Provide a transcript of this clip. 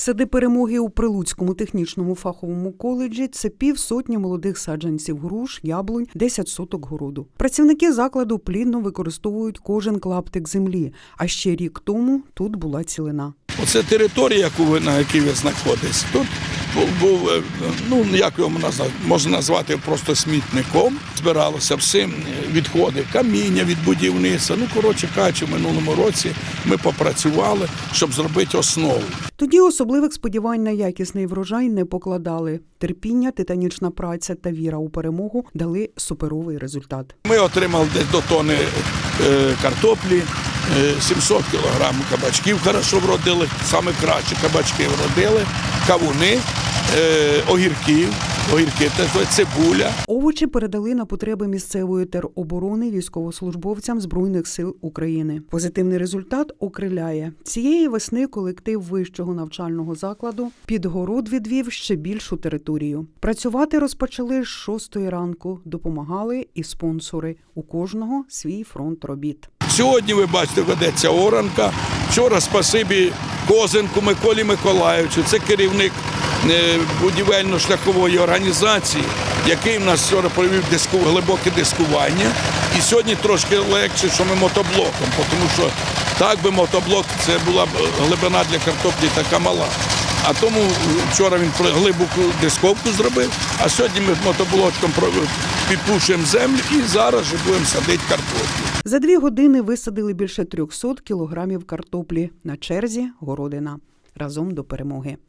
Сади перемоги у Прилуцькому технічному фаховому коледжі це півсотні молодих саджанців груш, яблунь, 10 соток городу. Працівники закладу плідно використовують кожен клаптик землі. А ще рік тому тут була цілина. Оце територія, на якій ви знаходитесь. Тут був, е, ну як його можна, назвати просто смітником. Збиралося все відходи, каміння від будівництва. Ну коротше кажучи, в минулому році ми попрацювали, щоб зробити основу. Тоді особливих сподівань на якісний врожай не покладали. Терпіння, титанічна праця та віра у перемогу дали суперовий результат. Ми отримали десь до тони е, картоплі, е, 700 кг кабачків хорошо вродили, саме кращі кабачки вродили, кавуни, е, огірків, огірки, теж цибуля. Овочі передали на потреби місцевої тероборони військовослужбовцям Збройних сил України. Позитивний результат окриляє цієї весни. Колектив вищого навчального закладу під город відвів ще більшу територію. Працювати розпочали з шостої ранку. Допомагали і спонсори. У кожного свій фронт робіт. Сьогодні ви бачите, ведеться оранка. Вчора спасибі Козенку Миколі Миколаївичу. Це керівник е, будівельно-шляхової організації, який в нас вчора провів диску, глибоке дискування. І сьогодні трошки легше, що ми мотоблоком, тому що так би мотоблок це була б глибина для картоплі така мала. А тому вчора він глибоку дисковку зробив, а сьогодні ми мотоблочком підпушуємо землю і зараз же будемо садити картоплю. За дві години висадили більше 300 кілограмів картоплі. На черзі городина разом до перемоги.